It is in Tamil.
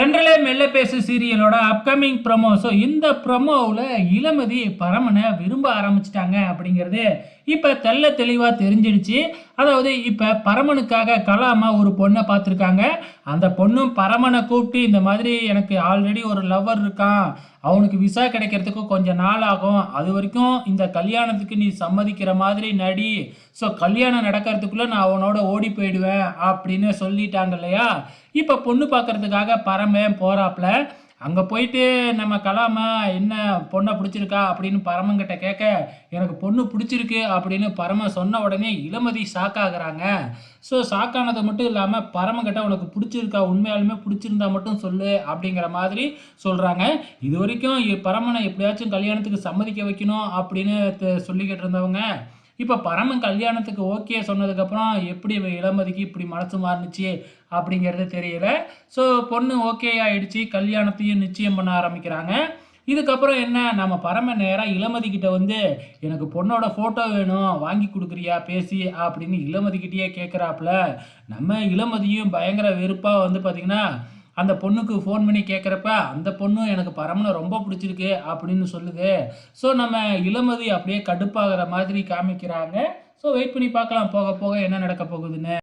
தென்றலே மெல்ல பேசு சீரியலோட அப்கமிங் ப்ரமோ ஸோ இந்த ப்ரமோவில் இளமதி பரமனை விரும்ப ஆரம்பிச்சிட்டாங்க அப்படிங்கிறது இப்போ தெள்ள தெளிவாக தெரிஞ்சிடுச்சு. அதாவது இப்போ பரமனுக்காக கலாமா ஒரு பொண்ணை பார்த்துருக்காங்க. அந்த பொண்ணும் பரமனை கூப்பிட்டு இந்த மாதிரி எனக்கு ஆல்ரெடி ஒரு லவ்வர் இருக்கான். அவனுக்கு விசா கிடைக்கிறதுக்கு கொஞ்சம் நாள் ஆகும். அது வரைக்கும் இந்த கல்யாணத்துக்கு நீ சம்மதிக்கிற மாதிரி நடி. ஸோ கல்யாணம் நடக்கிறதுக்குள்ளே நான் அவனோட ஓடி போயிடுவேன் அப்படின்னு சொல்லிட்டாங்க இல்லையா? இப்போ பொண்ணு பார்க்கறதுக்காக பரமன் போகிறாப்புல அங்கே போயிட்டு நம்ம கலாமா என்ன பொண்ணை பிடிச்சிருக்கா? அப்படின்னு பரமங்கிட்ட கேட்க எனக்கு பொண்ணு பிடிச்சிருக்கு அப்படின்னு பரம சொன்ன உடனே இளமதி ஷாக்காகிறாங்க. ஸோ ஷாக்கானது மட்டும் இல்லாமல் பரமங்கிட்ட உனக்கு பிடிச்சிருக்கா? உண்மையாலுமே பிடிச்சிருந்தா மட்டும் சொல்லு அப்படிங்கிற மாதிரி சொல்கிறாங்க இது வரைக்கும் பரமனை எப்படியாச்சும் கல்யாணத்துக்கு சம்மதிக்க வைக்கணும் அப்படின்னு சொல்லிக்கிட்டு இருந்தவங்க இப்போ பரமன் கல்யாணத்துக்கு ஓகே சொன்னதுக்கப்புறம் எப்படி இளமதிக்கு இப்படி மனசு மாறுனுச்சு அப்படிங்கிறது தெரியல. ஸோ பொண்ணு ஓகே ஆயிடுச்சு கல்யாணத்தையும் நிச்சயம் பண்ண ஆரம்பிக்கிறாங்க. இதுக்கப்புறம் என்ன? நம்ம பரம நேராக இளமதிக்கிட்ட வந்து எனக்கு பொண்ணோட ஃபோட்டோ வேணும் வாங்கி கொடுக்குறியா பேசி அப்படின்னு இளமதிக்கிட்டேயே கேட்குறாப்புல நம்ம இளமதியும் பயங்கர வெறுப்பாக வந்து பார்த்திங்கன்னா அந்த பொண்ணுக்கு ஃபோன் பண்ணி கேட்குறப்ப அந்த பொண்ணு எனக்கு பரமனை ரொம்ப பிடிச்சிருக்கு அப்படின்னு சொல்லுது. ஸோ நம்ம இளமதி அப்படியே கடுப்பாகிற மாதிரி காமிக்கிறாங்க. ஸோ வெயிட் பண்ணி பார்க்கலாம். போக போக என்ன நடக்க போகுதுன்னு.